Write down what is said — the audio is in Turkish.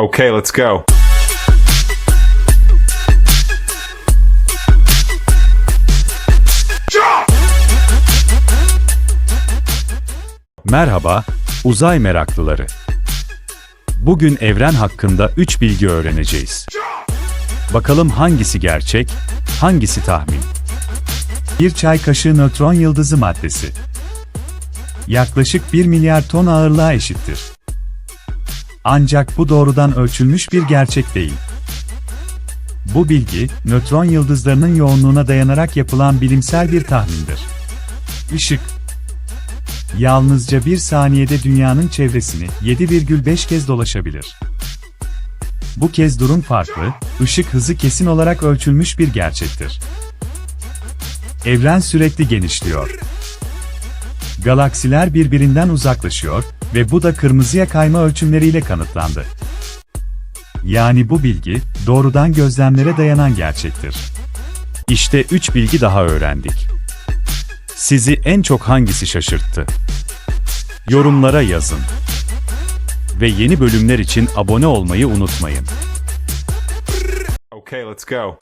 Okay, let's go. Merhaba, uzay meraklıları. Bugün evren hakkında 3 bilgi öğreneceğiz. Bakalım hangisi gerçek, hangisi tahmin? Bir çay kaşığı nötron yıldızı maddesi. Yaklaşık 1 milyar ton ağırlığa eşittir. Ancak bu doğrudan ölçülmüş bir gerçek değil. Bu bilgi, nötron yıldızlarının yoğunluğuna dayanarak yapılan bilimsel bir tahmindir. Işık, yalnızca bir saniyede dünyanın çevresini 7,5 kez dolaşabilir. Bu kez durum farklı, ışık hızı kesin olarak ölçülmüş bir gerçektir. Evren sürekli genişliyor. Galaksiler birbirinden uzaklaşıyor ve bu da kırmızıya kayma ölçümleriyle kanıtlandı. Yani bu bilgi, doğrudan gözlemlere dayanan gerçektir. İşte 3 bilgi daha öğrendik. Sizi en çok hangisi şaşırttı? Yorumlara yazın. Ve yeni bölümler için abone olmayı unutmayın. Okay, let's go.